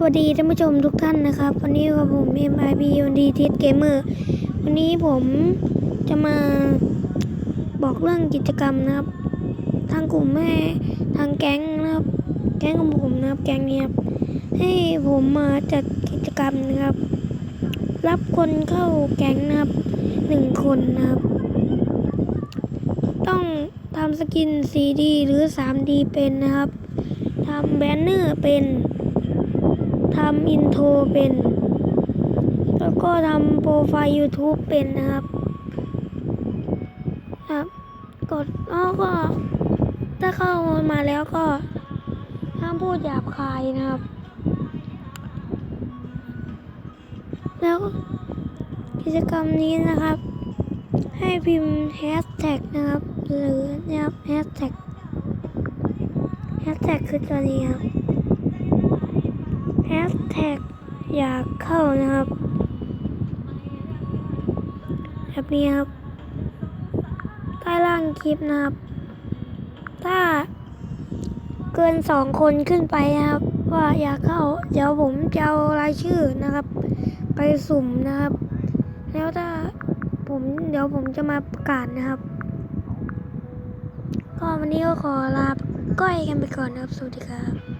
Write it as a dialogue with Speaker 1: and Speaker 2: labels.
Speaker 1: สวัสดีท่านผู้ชมทุกท่านนะครับ วันนี้กับผม MIB วันดีทิสเกมเมอร์วันนี้ผมจะมาบอกเรื่องกิจกรรมนะครับ ทางกลุ่มแม่ทางแก๊งนะครับ แก๊งของผมนะครับ แก๊งนี้ครับให้ผมมาจัดกิจกรรมนะครับ รับคนเข้าแก๊งนะครับหนึ่งคนนะครับ ต้องทำสกิน 4D หรือ 3D เป็นนะครับทำแบนเนอร์เป็นำอินโทรเป็น แล้วก็ทำโปรไฟล์ YouTube เป็นนะครับ ครับ กดแล้วก็ ถ้าเข้ามาแล้วก็ห้ามพูดหยาบคายนะครับ แล้วกิจกรรมนี้นะครับ ให้พิมพ์แฮชแท็กนะครับ หรือนะครับแฮชแท็กแฮชแท็กคือตัวนี้ครับ แฮชแท็กอยากเข้านะครับแบบนี้ครับใต้ล่างคลิปนะครับ ถ้าเกินสองคนขึ้นไปนะครับ ว่าอยากเข้าเดี๋ยวผมจะเอารายชื่อนะครับ ไปสุ่มนะครับ แล้วถ้าผมเดี๋ยวผมจะมาประกาศนะครับ ก็วันนี้ก็ขอลาก้อยกันไปก่อนนะครับ สวัสดีครับ